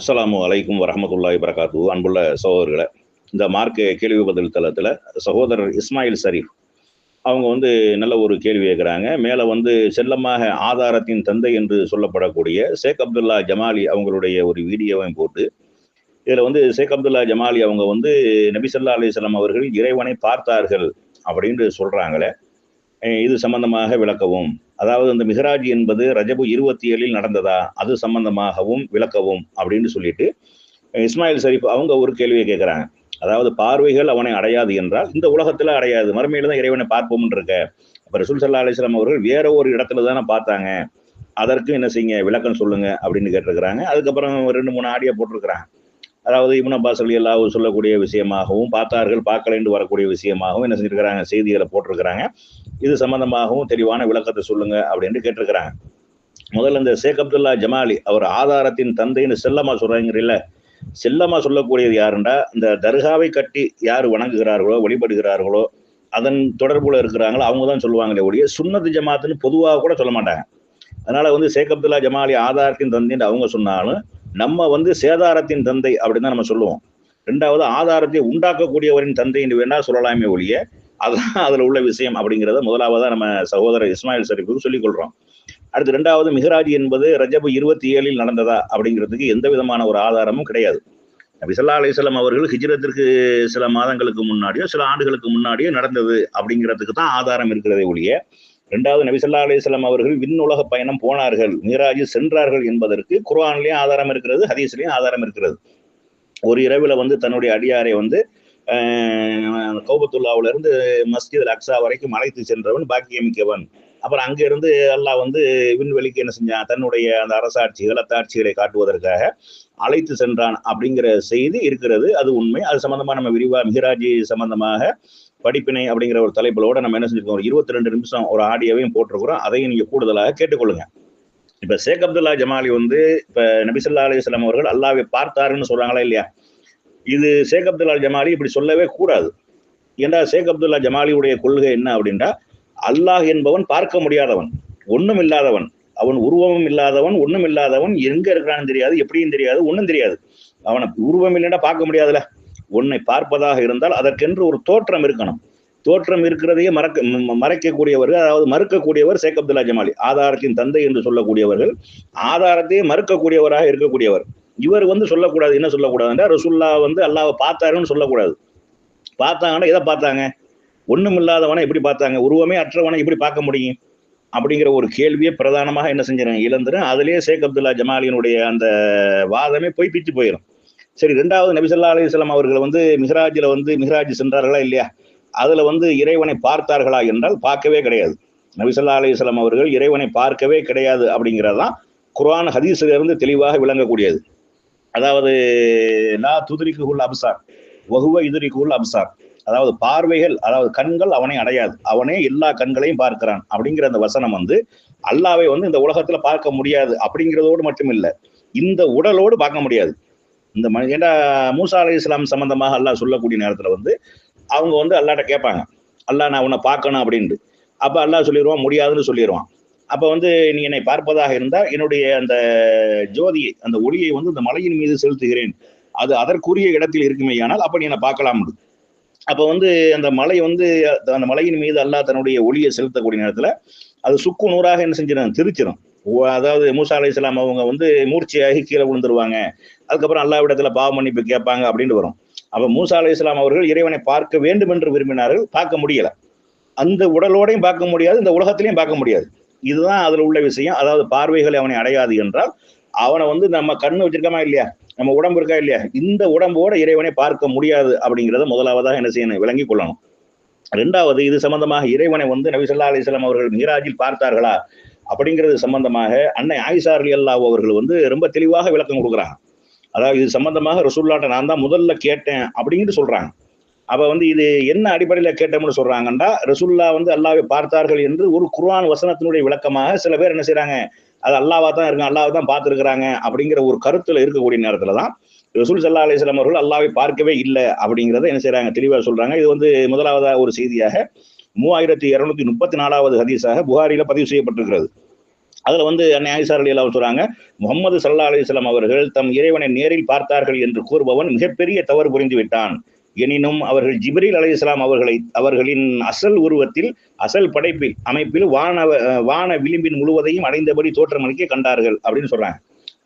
அஸ்லாம் அலைக்கும் வரஹமத்துல்லாஹி வரகாத்து அன்புள்ள சகோதரர்களை இந்த மார்க் கேள்வி பதில் தளத்தில் சகோதரர் இஸ்மாயில் ஷரீஃப் அவங்க வந்து நல்ல ஒரு கேள்வி கேட்குறாங்க மேலே வந்து செல்லமாக ஆதாரத்தின் தந்தை என்று சொல்லப்படக்கூடிய ஷேக் அப்துல்லா ஜமாலி அவங்களுடைய ஒரு வீடியோவையும் போட்டு இதில் வந்து ஷேக் அப்துல்லா ஜமாலி அவங்க வந்து நபிசல்லா அலிஸ்லாம் அவர்கள் இறைவனை பார்த்தார்கள் அப்படின்னு சொல்கிறாங்களே இது சம்பந்தமாக விளக்கவும். அதாவது அந்த மிகராஜ் என்பது ரஜபு இருபத்தி ஏழில் நடந்ததா? அது சம்பந்தமாகவும் விளக்கவும் அப்படின்னு சொல்லிட்டு இஸ்மாயில் ஷரீஃப் அவங்க ஒரு கேள்வியை கேட்குறாங்க அதாவது பார்வைகள் அவனை அடையாது என்றால் இந்த உலகத்தில் அடையாது. மறுமையில் தான் இறைவனை பார்ப்போம்னு இருக்க. இப்போ ரசூல் சல்லா அலிஸ்லாம் அவர்கள் வேற ஒரு இடத்துல தானே பார்த்தாங்க. அதற்கு என்ன செய்யுங்க? விளக்கம் சொல்லுங்க அப்படின்னு கேட்டிருக்கிறாங்க. அதுக்கப்புறம் ரெண்டு மூணு ஆடியோ போட்டிருக்கிறாங்க. அதாவது இப்னு அப்பாஸ் அலி அல்லாஹ் சொல்லக்கூடிய விஷயமாகவும் பார்த்தார்கள் பார்க்கலைன்னு வரக்கூடிய விஷயமாகவும் என்ன செஞ்சிருக்கிறாங்க? செய்திகளை போட்டிருக்கிறாங்க. இது சம்பந்தமாகவும் தெளிவான விளக்கத்தை சொல்லுங்க அப்படின்னு கேட்டிருக்கிறாங்க. முதல்ல இந்த ஷேக் அப்துல்லா ஜமாலி அவர் ஆதாரத்தின் தந்தைன்னு செல்லமா சொல்றாங்கிறீல்ல செல்லமா சொல்லக்கூடியது யாருண்டா? இந்த தர்காவை கட்டி யார் வணங்குகிறார்களோ வழிபடுகிறார்களோ அதன் தொடர்புல இருக்கிறாங்களோ அவங்க தான் சொல்லுவாங்களே ஒழிய சுன்னத்து ஜமாத்துன்னு பொதுவாக கூட சொல்ல மாட்டாங்க. அதனால வந்து ஷேக் அப்துல்லா ஜமாலி ஆதாரத்தின் தந்தைன்னு அவங்க சொன்னாலும் நம்ம வந்து சேதாரத்தின் தந்தை அப்படின்னு தான் நம்ம சொல்லுவோம். ரெண்டாவது ஆதாரத்தை உண்டாக்கக்கூடியவரின் தந்தை என்று வேணா சொல்லலாமே ஒழிய அதுதான் அதில் உள்ள விஷயம் அப்படிங்கிறத முதலாவதாக நம்ம சகோதரர் இஸ்மாயில் ஷரீஃபுக்கு சொல்லிக்கொள்கிறோம் அடுத்து ரெண்டாவது மிகராஜ் என்பது ரஜபு இருபத்தி ஏழில் நடந்ததா அப்படிங்கிறதுக்கு எந்த விதமான ஒரு ஆதாரமும் கிடையாது. நபி அலிஸ்லாம் அவர்கள் ஹிஜ்ரத்திற்கு சில மாதங்களுக்கு முன்னாடியோ சில ஆண்டுகளுக்கு முன்னாடியோ நடந்தது அப்படிங்கிறதுக்கு தான் ஆதாரம் இருக்கிறதே ஒழிய ரெண்டாவது நபிசல்லா அலிஸ்லாம் அவர்கள் விண்ணுலக பயணம் போனார்கள். மீராஜி சென்றார்கள் என்பதற்கு குர்ஆன்லயும் ஆதாரம் இருக்கிறது ஹதீஸ்லயும் ஆதாரம் இருக்கிறது. ஒரு இரவில் வந்து தன்னுடைய அடியாரை வந்து கௌபத்துல்லாவில இருந்து மஸ்ஜித் அக்ஸா வரைக்கும் அழைத்து சென்றவன் பாக்கியமிக்கவன். அப்புறம் அங்கிருந்து அல்லாஹ் வந்து விண்வெளிக்கு என்ன செஞ்சான்? தன்னுடைய அந்த அரசாட்சிகள் அத்தாட்சிகளை காட்டுவதற்காக அழைத்து சென்றான் அப்படிங்கிற செய்தி இருக்கிறது. அது உண்மை. அது சம்பந்தமாக நம்ம விரிவா மிகராஜி சம்பந்தமாக படிப்பினை அப்படிங்கிற ஒரு தலைப்பிலோட நம்ம என்ன செஞ்சிருக்கோம்? ஒரு இருபத்தி ரெண்டு நிமிஷம் ஒரு ஆடியோவையும் போட்டிருக்கிறோம். அதையும் நீங்க கூடுதலாக கேட்டுக்கொள்ளுங்க. இப்ப ஷேக் அப்துல்லா ஜமாலி வந்து இப்ப நபிசல்லா அலிஸ்லாம் அவர்கள் அல்லாவை பார்த்தாருன்னு சொல்றாங்களா இல்லையா? இது ஷேக் அப்துல்லா ஜமாலி இப்படி சொல்லவே கூடாது. ஏண்டா ஷேக் அப்துல்லா ஜமாலியுடைய கொள்கை என்ன அப்படின்னா அல்லாஹ் என்பவன் பார்க்க முடியாதவன் ஒன்றும் இல்லாதவன் அவன் உருவமும் இல்லாதவன் ஒன்றும் இல்லாதவன் எங்க இருக்கிறான்னு தெரியாது எப்படியும் தெரியாது ஒன்றும் தெரியாது. அவனை உருவம் இல்லைன்னா பார்க்க முடியாதுல உன்னை பார்ப்பதாக இருந்தால் அதற்கென்று ஒரு தோற்றம் இருக்கணும். தோற்றம் இருக்கிறதையே மறக்க மறைக்கக்கூடியவர்கள் அதாவது மறுக்கக்கூடியவர் ஷேக் அப்துல்லா ஜமாலி ஆதாரத்தின் தந்தை என்று சொல்லக்கூடியவர்கள் ஆதாரத்தையே மறுக்கக்கூடியவராக இருக்கக்கூடியவர். இவர் வந்து சொல்லக்கூடாது. என்ன சொல்லக்கூடாதுன்னா ரசுல்லா வந்து அல்லாவை பார்த்தாருன்னு சொல்லக்கூடாது. பார்த்தாங்கன்னா எதை பார்த்தாங்க? ஒன்றும் இல்லாதவனை எப்படி பார்த்தாங்க? உருவமே அற்றவனை எப்படி பார்க்க முடியும்? அப்படிங்கிற ஒரு கேள்வியை பிரதானமாக என்ன செஞ்சிருங்க இழந்துடும் அதுலேயே ஷேக் அப்துல்லா ஜமாலியினுடைய அந்த வாதமே போய் பிச்சு போயிடும் சரி ரெண்டாவது நபிசல்லா அலிஸ்லாம் அவர்கள் வந்து மிஹராஜில் வந்து மிஹராஜ் சென்றார்களா இல்லையா? அதில் வந்து இறைவனை பார்த்தார்களா என்றால் பார்க்கவே கிடையாது. நபிசல்லா அலிஸ்லாம் அவர்கள் இறைவனை பார்க்கவே கிடையாது அப்படிங்கிறதான் குரான் ஹதீஸிலிருந்து தெளிவாக விளங்கக்கூடியது. அதாவது லா துதிரிக்குள் அப்சார் வகுவ இதுரிக்குள் அப்சார். அதாவது பார்வைகள் அதாவது கண்கள் அவனை அடையாது. அவனே எல்லா கண்களையும் பார்க்கிறான் அப்படிங்கிற அந்த வசனம் வந்து அல்லாவை வந்து இந்த உலகத்துல பார்க்க முடியாது அப்படிங்கிறதோடு மட்டும் இல்லை இந்த உடலோடு பார்க்க முடியாது. இந்த மனு ஏன்னா மூசா அலி இஸ்லாம் சம்மந்தமாக அல்லாஹ் சொல்லக்கூடிய நேரத்தில் வந்து அவங்க வந்து அல்லாட்ட கேட்பாங்க. அல்லா நான் உன்னை பார்க்கணும் அப்படின்ட்டு. அப்போ அல்லாஹ் சொல்லிடுவான் முடியாதுன்னு சொல்லிடுவான் அப்போ வந்து நீ என்னை பார்ப்பதாக இருந்தால் என்னுடைய அந்த ஜோதியை அந்த ஒளியை வந்து இந்த மலையின் மீது செலுத்துகிறேன். அது அதற்குரிய இடத்தில் இருக்குமே ஆனால் அப்போ நீ என்னை பார்க்கலாம் அப்போ வந்து அந்த மலை வந்து அந்த மலையின் மீது அல்லாஹ் தன்னுடைய ஒளியை செலுத்தக்கூடிய நேரத்தில் அது சுக்கு நூறாக என்ன செஞ்சிடும்? திருச்சிடும் அதாவது மூசா அலி இஸ்லாம் அவங்க வந்து மூர்ச்சியாகி கீழே விழுந்துருவாங்க. அதுக்கப்புறம் அல்லா இடத்துல பாவ மன்னிப்பு கேட்பாங்க அப்படின்னு வரும். அப்போ மூசா அலி இஸ்லாம் அவர்கள் இறைவனை பார்க்க வேண்டும் என்று விரும்பினார்கள். பார்க்க முடியல. அந்த உடலோடையும் பார்க்க முடியாது இந்த உலகத்திலையும் பார்க்க முடியாது. இதுதான் அதில் உள்ள விஷயம். அதாவது பார்வைகளை அவனை அடையாது என்றால் அவனை வந்து நம்ம கண்ணு வச்சிருக்கோமா இல்லையா? நம்ம உடம்பு இருக்கா இல்லையா? இந்த உடம்போட இறைவனை பார்க்க முடியாது அப்படிங்கிறத முதலாவதாக என்ன செய்யணும்? விளங்கி கொள்ளணும். ரெண்டாவது இது சம்பந்தமாக இறைவனை வந்து நபி சொல்லா அலிஸ்லாம் அவர்கள் மீராஜில் பார்த்தார்களா? அப்படிங்கிறது சம்பந்தமாக அன்னை ஆயிஷா அலி அல்லாஹ் அவர்கள் வந்து ரொம்ப தெளிவாக விளக்கம் கொடுக்குறாங்க. அதாவது இது சம்பந்தமாக ரசூல்லாட்ட நான் தான் முதல்ல கேட்டேன் அப்படின்ட்டு சொல்றாங்க. அப்ப வந்து இது என்ன அடிப்படையில கேட்டோம்னு சொல்றாங்கன்னா ரசுல்லா வந்து அல்லாவை பார்த்தார்கள் என்று ஒரு குர்ஆன் வசனத்தினுடைய விளக்கமாக சில பேர் என்ன செய்யறாங்க அது அல்லாவா தான் இருக்காங்க அல்லாவை தான் பார்த்துருக்குறாங்க அப்படிங்கிற ஒரு கருத்துல இருக்கக்கூடிய நேரத்துல தான் ரசூல் சல்லா அலிஸ்லாம் அவர்கள் அல்லாவை பார்க்கவே இல்லை அப்படிங்கிறத என்ன செய்யறாங்க தெளிவாக சொல்றாங்க. இது வந்து முதலாவதா ஒரு செய்தியாக மூவாயிரத்தி இருநூத்தி முப்பத்தி நாலாவது ஹதீஸாக புகாரில பதிவு செய்யப்பட்டிருக்கிறது. அதுல வந்து அன்னை ஆயிஷா அலி அவர் சொல்றாங்க முகமது சல்லா அலிஸ்லாம் அவர்கள் தம் இறைவனை நேரில் பார்த்தார்கள் என்று கூறுபவன் மிகப்பெரிய தவறு புரிந்து விட்டான். எனினும் அவர்கள் ஜிப்ரீல் அலி இஸ்லாம் அவர்களை அவர்களின் அசல் உருவத்தில் அசல் படைப்பில் அமைப்பில் வான வான விளிம்பின் முழுவதையும் அடைந்தபடி தோற்றமளிக்க கண்டார்கள் அப்படின்னு சொல்றாங்க.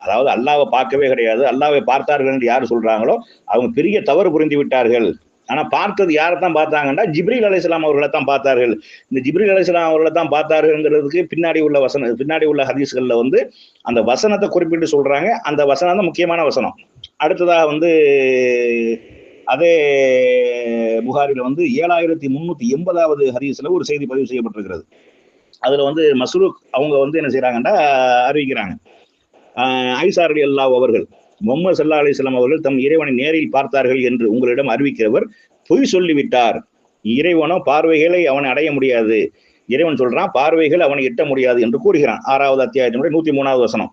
அதாவது அல்லாவை பார்க்கவே கிடையாது அல்லாவை பார்த்தார்கள் என்று யார் சொல்றாங்களோ அவங்க பெரிய தவறு புரிந்து விட்டார்கள். ஆனா பார்த்தது யாரை தான் பார்த்தாங்கன்னா ஜிப்ரீல் அலிஸ்லாம் அவர்களை தான் பார்த்தார்கள். இந்த ஜிப்ரீல் அலிஸ்லாம் அவர்களை தான் பார்த்தார்கள்ங்கிறதுக்கு பின்னாடி உள்ள வசன பின்னாடி உள்ள ஹதீஸ்களில் வந்து அந்த வசனத்தை குறிப்பிட்டு சொல்றாங்க. அந்த வசனம் தான் முக்கியமான வசனம். அடுத்ததாக வந்து அதே புகாரில வந்து ஏழாயிரத்தி முன்னூத்தி எண்பதாவது ஹதீஸ்ல ஒரு செய்தி பதிவு செய்யப்பட்டிருக்கிறது. அதுல வந்து மஸ்ரூக் அவங்க வந்து என்ன செய்யறாங்கன்னா அறிவிக்கிறாங்க. ஐசார் அல்லாஹ் அவர்கள் முகமது சல்லா அலிஸ்லாம் அவர்கள் தம் இறைவனை நேரில் பார்த்தார்கள் என்று உங்களிடம் அறிவிக்கிறவர் பொய் சொல்லிவிட்டார். இறைவனோ பார்வைகளை அவனை அடைய முடியாது. இறைவன் சொல்றான் பார்வைகள் அவனை எட்ட முடியாது என்று கூறுகிறான். ஆறாவது அத்தியாயத்தினுடைய நூத்தி மூணாவது வசனம்.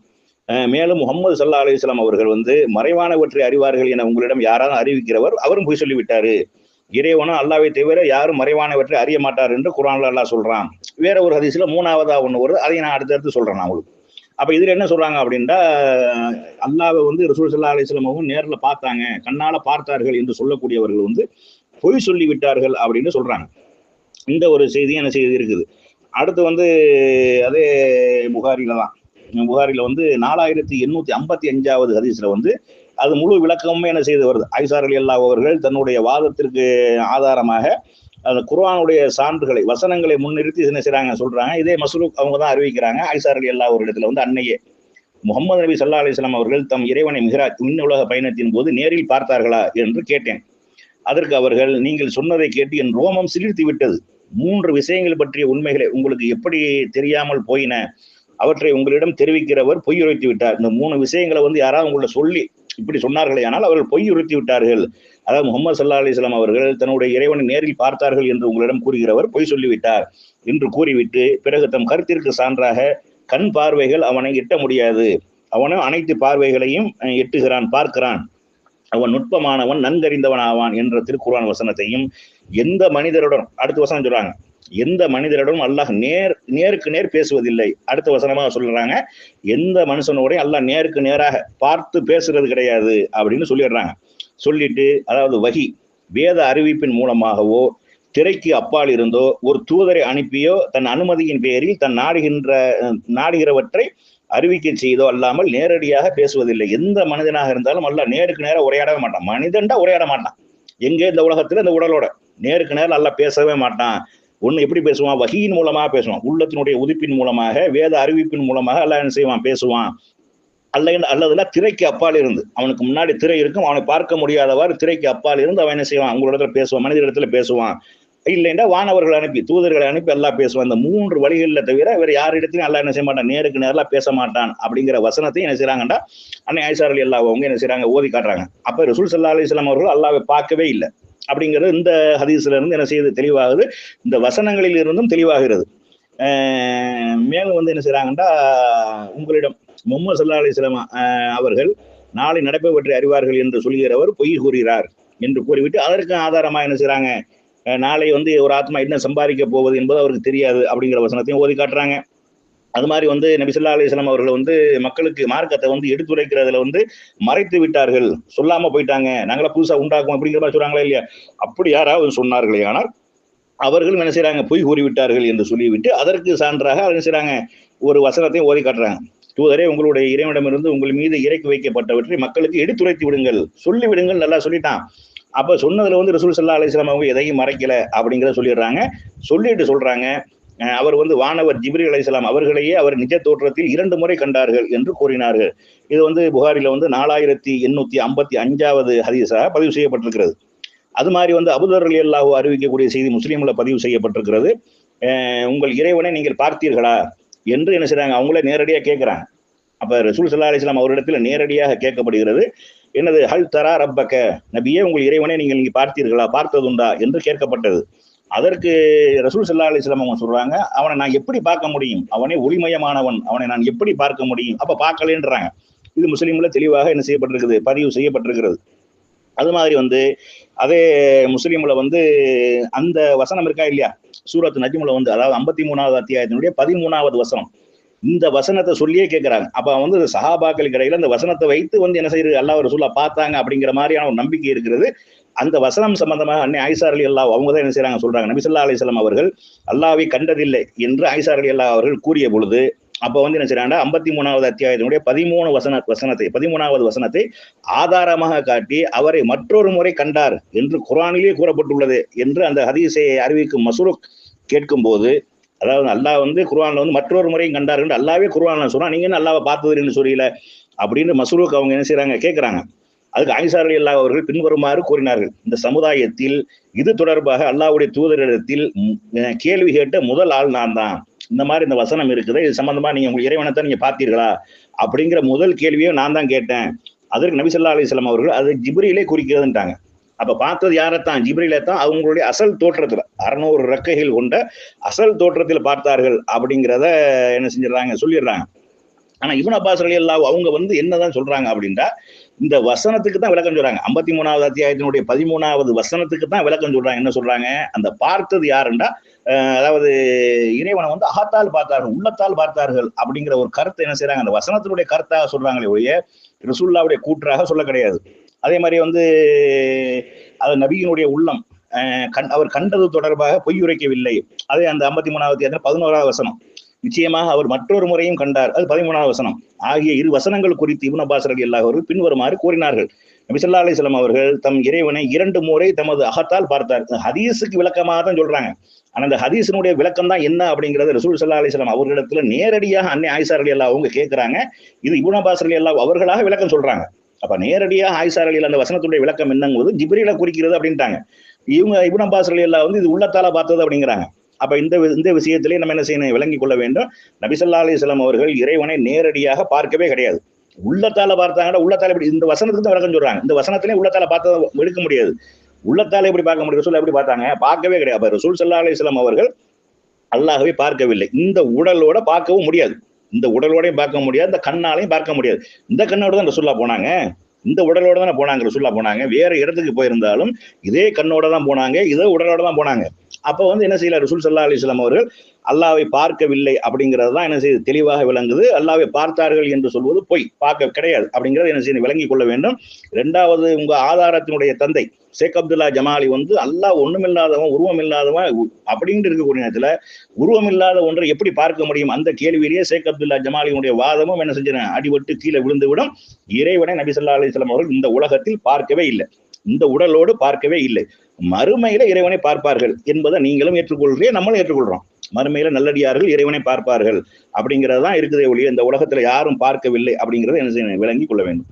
மேலும் முகமது சல்லா அலிஸ்லாம் அவர்கள் வந்து மறைவானவற்றை அறிவார்கள் என உங்களிடம் யாராவது அறிவிக்கிறவர் அவரும் பொய் சொல்லிவிட்டாரு. இறைவனும் அல்லாவை தவிர யாரும் மறைவானவற்றை அறிய மாட்டார் என்று குரான்ல அல்லா சொல்றான். வேற ஒரு ஹதீஸ்ல மூணாவதா ஒன்று வருது அதை நான் அடுத்தடுத்து சொல்றேன் நான் உங்களுக்கு. அப்ப இதுல என்ன சொல்றாங்க அப்படின்னா அல்லாவை வந்து ரசூல் சல்லா அலிஸ்லமாவும் நேரில் பார்த்தாங்க கண்ணால பார்த்தார்கள் என்று சொல்லக்கூடியவர்கள் வந்து பொய் சொல்லி விட்டார்கள் அப்படின்னு சொல்றாங்க. இந்த ஒரு செய்தி என்ன செய்தி இருக்குது? அடுத்து வந்து அதே புகாரில தான். புகாரில வந்து நாலாயிரத்தி எண்ணூத்தி ஐம்பத்தி அஞ்சாவது ஹதீஸ்ல வந்து அது முழு விளக்கமும் என்ன செய்து வருது? ஐசார் அலி அல்லா அவர்கள் தன்னுடைய வாதத்திற்கு ஆதாரமாக அந்த குர்ஆனுடைய சான்றுகளை வசனங்களை முன்னிறுத்தி என்ன செய்கிறாங்க சொல்கிறாங்க இதே மசூலுக் அவங்க தான் அறிவிக்கிறாங்க. ஐசார் அலி அல்லா ஒரு இடத்துல வந்து அன்னையே முகமது நபி சல்லா அலிஸ்லாம் அவர்கள் தம் இறைவனை மிகராஜ் உலக பயணத்தின் போது நேரில் பார்த்தார்களா என்று கேட்டேன். அதற்கு அவர்கள் நீங்கள் சொன்னதை கேட்டு என் ரோமம் சிலிர்த்து விட்டது. மூன்று விஷயங்கள் பற்றிய உண்மைகளை உங்களுக்கு எப்படி தெரியாமல் போயின? அவற்றை உங்களிடம் தெரிவிக்கிறவர் பொய் உரைத்து விட்டார். இந்த மூணு விஷயங்களை வந்து யாராவது உங்களை சொல்லி இப்படி சொன்னார்களே ஆனால் அவர்கள் பொய் உறுத்தி விட்டார்கள். அதாவது முகமது சல்லா அலிஸ்லாம் அவர்கள் தன்னுடைய இறைவனை நேரில் பார்த்தார்கள் என்று உங்களிடம் கூறுகிறவர் பொய் சொல்லிவிட்டார் என்று கூறிவிட்டு பிறகு தம் கருத்திற்கு சான்றாக கண் பார்வைகள் அவனை எட்ட முடியாது. அவனும் அனைத்து பார்வைகளையும் எட்டுகிறான் பார்க்கிறான். அவன் நுட்பமானவன் நன்கறிந்தவன் ஆவான் என்ற திருக்குறான் வசனத்தையும் எந்த மனிதருடன் அடுத்த வசனம் சொல்றாங்க. எந்த மனிதரிடமும் அல்லாஹ் நேர் நேருக்கு நேர் பேசுவதில்லை. அடுத்த வசனமாக சொல்றாங்க எந்த மனுஷனோடையும் அல்லாஹ் நேருக்கு நேராக பார்த்து பேசுறது கிடையாது அப்படின்னு சொல்லிடுறாங்க. சொல்லிட்டு அதாவது வகி வேத அறிவிப்பின் மூலமாகவோ திரைக்கு அப்பால் இருந்தோ ஒரு தூதரை அனுப்பியோ தன் அனுமதியின் பேரில் தன் நாடுகின்ற நாடுகிறவற்றை அறிவிக்க செய்தோ அல்லாமல் நேரடியாக பேசுவதில்லை. எந்த மனிதனாக இருந்தாலும் அல்ல நேருக்கு நேராக உரையாடவே மாட்டான். மனிதன்டா உரையாட மாட்டான். எங்கே இந்த உலகத்துல இந்த உடலோட. நேருக்கு நேரம் அல்ல பேசவே மாட்டான். ஒன்று எப்படி பேசுவான்? வகியின் மூலமாக பேசுவான். உள்ளத்தினுடைய உதிப்பின் மூலமாக வேத அறிவிப்பின் மூலமாக அல்ல என்ன செய்வான்? பேசுவான். அல்ல அல்லதுல திரைக்கு அப்பால் இருந்து. அவனுக்கு முன்னாடி திரை இருக்கும் அவனை பார்க்க முடியாதவாறு திரைக்கு அப்பால் இருந்து அவன் என்ன செய்வான்? உங்களிடத்துல பேசுவான் மனித இடத்துல பேசுவான். இல்லைன்னா வானவர்கள் அனுப்பி தூதர்களை அனுப்பி எல்லாம் பேசுவான். இந்த மூன்று வழிகளில் தவிர வேற யாரிடத்திலும் எல்லாம் என்ன செய்ய மாட்டான்? நேருக்கு நேரில் பேச மாட்டான் அப்படிங்கிற வசனத்தையும் என்ன செய்யறாங்கடா அன்னை ஐசார் எல்லா அவங்க என்ன செய்யறாங்க ஓதி காட்டுறாங்க. அப்ப ரசூல் சல்லா அலி இஸ்லாம் அவர்கள் அல்லாவை பார்க்கவே இல்லை. அப்படிங்கிறது இந்த ஹதீஸ்ல இருந்து என்ன செய்யுது? தெளிவாகுது. இந்த வசனங்களில் இருந்தும் தெளிவாகிறது மேலும் வந்து என்ன செய்யறாங்கன்னா உங்களிடம் முகமது சல்லா அலிஸ்லாம் அவர்கள் நாளை நடப்பை பற்றி அறிவார்கள் என்று சொல்கிறவர் பொய் கூறுகிறார் என்று கூறிவிட்டு அதற்கு ஆதாரமா என்ன செய்யறாங்க நாளை வந்து ஒரு ஆத்மா என்ன சம்பாதிக்க போவது என்பது அவருக்கு தெரியாது அப்படிங்கிற வசனத்தையும் ஓதி காட்டுறாங்க. அது மாதிரி வந்து நபிசுல்லா அலிஸ்லாம் அவர்கள் வந்து மக்களுக்கு மார்க்கத்தை வந்து எடுத்துரைக்கிறதுல வந்து மறைத்து விட்டார்கள். சொல்லாம போயிட்டாங்க. நாங்களா புதுசா உண்டாக்கும் அப்படிங்கிற மாதிரி சொல்றாங்களா இல்லையா? அப்படி யாராவது சொன்னார்களே ஆனால் அவர்களும் என்ன செய்யறாங்க பொய் கூறிவிட்டார்கள் என்று சொல்லிவிட்டு அதற்கு சான்றாக என்ன செய்யறாங்க ஒரு வசனத்தையும் ஓதி காட்டுறாங்க. தூதரே உங்களுடைய இறைவனிடமிருந்து உங்கள் மீது இறக்கி வைக்கப்பட்டவற்றை மக்களுக்கு எடுத்துரைத்து விடுங்கள். சொல்லி விடுங்கள் நல்லா சொல்லிட்டான். அப்ப சொன்னதுல வந்து ரசூல் சல்லா அலிஸ்லாம் அவங்க எதையும் மறைக்கல அப்படிங்கிறத சொல்லிடுறாங்க. சொல்லிட்டு சொல்றாங்க. அவர் வந்து வானவர் ஜிப்ரி அலிஸ்லாம் அவர்களையே அவர் நிஜ தோற்றத்தில் இரண்டு முறை கண்டார்கள் என்று கூறினார்கள். இது வந்து புகாரில வந்து நாலாயிரத்தி எண்ணூத்தி ஐம்பத்தி அஞ்சாவது ஹதீஸாக பதிவு செய்யப்பட்டிருக்கிறது. அது மாதிரி வந்து அபுதர் அலி அல்லாஹூ அறிவிக்கக்கூடிய செய்தி முஸ்லீம்ல பதிவு செய்யப்பட்டிருக்கிறது. உங்கள் இறைவனை நீங்கள் பார்த்தீர்களா என்று என்ன செய்றாங்க? அவங்களே நேரடியாக கேட்கிறாங்க. அப்ப ரசூல் சல்லா அலிஸ்லாம் அவரிடத்தில் நேரடியாக கேட்கப்படுகிறது. என்னது? ஹல் தரா ரப்பக்க. நபியே உங்கள் இறைவனை நீங்கள் நீங்க பார்த்தீர்களா? பார்த்ததுண்டா? என்று கேட்கப்பட்டது. அதற்கு ரசூல் சல்லா அலிஸ்லாம் அவங்க சொல்றாங்க அவனை நான் எப்படி பார்க்க முடியும்? அவனே ஒளிமயமானவன் அவனை நான் எப்படி பார்க்க முடியும்? அப்ப பார்க்கலன்றாங்க. இது முஸ்லீம்ல தெளிவாக என்ன செய்யப்பட்டிருக்குது? பதிவு செய்யப்பட்டிருக்கிறது. அது மாதிரி வந்து அதே முஸ்லீம்ல வந்து அந்த வசனம் இருக்கா இல்லையா? சூரத் நஜிமுல வந்து அதாவது ஐம்பத்தி மூணாவது அத்தியாயத்தினுடைய பதிமூணாவது வசனம். இந்த வசனத்தை சொல்லியே கேட்கிறாங்க அப்ப வந்து சஹாபாக்கள் இடையில அந்த வசனத்தை வைத்து வந்து என்ன செய்யறது அல்லாஹ் ரசூல்லா பார்த்தாங்க அப்படிங்கிற மாதிரியான ஒரு நம்பிக்கை இருக்கிறது. அந்த வசனம் சம்பந்தமாக அன்னை ஐசார் அலி அல்லா அவங்க தான் என்ன செய்யறாங்க சொல்றாங்க? நபிசல்லா அலிஸ்லாம் அவர்கள் அல்லாவை கண்டதில்லை என்று ஐசார் அலி அல்லா அவர்கள் கூறிய பொழுது அப்ப வந்து என்ன செய்யறாங்க ஐம்பத்தி மூணாவது அத்தியாயத்தினுடைய பதிமூணு வசன வசனத்தை பதிமூணாவது வசனத்தை ஆதாரமாக காட்டி அவரை மற்றொரு முறை கண்டார் என்று குரானிலே கூறப்பட்டுள்ளது என்று அந்த ஹதீஸை அறிவிக்கும் மசூருக் கேட்கும் போது அதாவது அல்லாஹ் வந்து குர்வானில் வந்து மற்றொரு முறையும் கண்டார் என்று அல்லாவே குர்வானில் சொல்றான் நீங்க என்ன அல்லாவை பார்த்ததுன்னு சொல்லல அப்படின்னு மசூருக்கு அவங்க என்ன செய்யறாங்க கேட்குறாங்க அதுக்கு ஆயிஷா அலி அல்லா அவர்கள் பின்வருமாறு கூறினார்கள். இந்த சமுதாயத்தில் இது தொடர்பாக அல்லாஹ்வுடைய தூதரிடத்தில் கேள்வி கேட்ட முதல் ஆள் நான் தான். இந்த மாதிரி இந்த வசனம் இருக்குது இது சம்பந்தமா நீங்க உங்க இறைவனத்தை நீங்க பார்த்தீர்களா? அப்படிங்கிற முதல் கேள்வியை நான் தான் கேட்டேன். அதற்கு நபிசல்லா அலிஸ்லாம் அவர்கள் அது ஜிப்ரீலே குறிக்கிறதுன்ட்டாங்க. அப்ப பார்த்தது யாரைத்தான்? ஜிப்ரீலை தான் அவங்களுடைய அசல் தோற்றத்துல அறுநூறு ரெக்கைகள் கொண்ட அசல் தோற்றத்தில் பார்த்தார்கள் அப்படிங்கிறத என்ன செஞ்சிடறாங்க? சொல்லிடுறாங்க. ஆனா இவன் அப்பாஸ் அலி அல்லாஹ் அவங்க வந்து என்னதான் சொல்றாங்க அப்படின்னா இந்த வசனத்துக்கு தான் விளக்கம் சொல்றாங்க. ஐம்பத்தி மூணாவது அத்தியாயத்தினுடைய பதிமூணாவது வசனத்துக்கு தான் விளக்கம் சொல்றாங்க. என்ன சொல்றாங்க? அந்த பார்த்தது யாருண்டா அதாவது இறைவனை வந்து அகத்தால் பார்த்தார்கள் உள்ளத்தால் பார்த்தார்கள் அப்படிங்கிற ஒரு கருத்தை என்ன செய்யறாங்க அந்த வசனத்தினுடைய கருத்தாக சொல்றாங்களே ஒழிய ரசூல்லாவுடைய கூற்றாக சொல்ல கிடையாது. அதே மாதிரி வந்து அது நபியினுடைய உள்ளம் கண் அவர் கண்டது தொடர்பாக பொய் உரைக்கவில்லை. அதே அந்த ஐம்பத்தி மூணாவது பதினோராவது வசனம். நிச்சயமாக அவர் மற்றொரு முறையும் கண்டார். அது பதிமூணாவது வசனம். ஆகிய இரு வசனங்கள் குறித்து இப்னு அப்பாஸ் அலி அல்லாஹ் பின்வருமாறு கூறினார்கள். நபிசல்லா அலிஸ்லாம் அவர்கள் தம் இறைவனை இரண்டு முறை தமது அகத்தால் பார்த்தார். ஹதீஸுக்கு விளக்கமாக தான் சொல்றாங்க. ஆனா அந்த ஹதீஸினுடைய விளக்கம் தான் என்ன அப்படிங்கிறது ரசூல் சல்லா அலிஸ்லாம் அவர்களிடத்துல நேரடியாக அன்னை ஆயிசார் அலி அல்லா அவங்க கேட்கிறாங்க இது இபுன் அப்பாஸ் அலி அல்லா அவர்களாக விளக்கம் சொல்றாங்க. அப்ப நேரடியாக ஆயிசார் ரலி அந்த வசனத்துடைய விளக்கம் என்னங்கிறது ஜிப்ரீல குறிக்கிறது அப்படின்ட்டாங்க. இவங்க இபுன் அப்பாஸ் அலி அல்லா வந்து இது உள்ளத்தால பார்த்தது அப்படிங்கிறாங்க. அப்ப இந்த வி- இந்த விஷயத்திலே நம்ம என்ன செய்யணும்? விளங்கிக் கொள்ள வேண்டும். நபிசல்லா ஸல்லல்லாஹு அவர்கள் இறைவனை நேரடியாக பார்க்கவே கிடையாது. உள்ளத்தால பார்த்தாங்கன்னா உள்ளத்தால எப்படி இந்த வசனத்துக்கு தான் விளக்கம் சொல்றாங்க. இந்த வசனத்திலே உள்ளத்தால பார்த்தா எடுக்க முடியாது. உள்ளத்தால எப்படி பார்க்க முடியும்? ரசூல் எப்படி பார்த்தாங்க? பார்க்கவே கிடையாது. அப்ப ரசூல் சல்லா அலைஹி அவர்கள் அல்லாகவே பார்க்கவில்லை. இந்த உடலோட பார்க்கவும் முடியாது. இந்த உடலோடையும் பார்க்க முடியாது. இந்த கண்ணாலையும் பார்க்க முடியாது. இந்த கண்ணோட தான் ரசூல்லா போனாங்க. இந்த உடலோட தானே போனாங்க ரசூல்லா போனாங்க. வேற இடத்துக்கு போயிருந்தாலும் இதே கண்ணோட தான் போனாங்க. இதே உடலோட தான் போனாங்க. அப்போ வந்து என்ன செய்யல ரசூல் சல்லா அலிஸ்லாம் அவர்கள் அல்லாவை பார்க்கவில்லை அப்படிங்கிறது தான் என்ன செய்யுது தெளிவாக விளங்குது. அல்லாவை பார்த்தார்கள் என்று சொல்வது பொய் பார்க்க கிடையாது அப்படிங்கிறது என்ன செய்யணும் விளங்கிக் கொள்ள வேண்டும். ரெண்டாவது உங்க ஆதாரத்தினுடைய தந்தை ஷேக் அப்துல்லா ஜமாலி வந்து அல்லாஹ் ஒண்ணுமில்லாதவன் உருவம் இல்லாதவன் அப்படின்ட்டு இருக்கக்கூடிய நேரத்துல உருவம் இல்லாத ஒன்றை எப்படி பார்க்க முடியும்? அந்த கேள்வியிலேயே ஷேக் அப்துல்லா ஜமாலியினுடைய வாதமும் என்ன செஞ்சன அடிபட்டு கீழே விழுந்து விடும் இறைவனை நபி சொல்லா அலிஸ்லாம் அவர்கள் இந்த உலகத்தில் பார்க்கவே இல்லை. இந்த உடலோடு பார்க்கவே இல்லை. மறுமையில இறைவனை பார்ப்பார்கள் என்பதை நீங்களும் ஏற்றுக்கொள்றீங்க நம்மளும் ஏற்றுக்கொள்றோம். மறுமையில நல்லடியார்கள் இறைவனை பார்ப்பார்கள். அப்படிங்கிறது தான் இருக்குதே ஒழிய இந்த உலகத்துல யாரும் பார்க்கவில்லை அப்படிங்கறத என்ன விளங்கி கொள்ள வேண்டும்.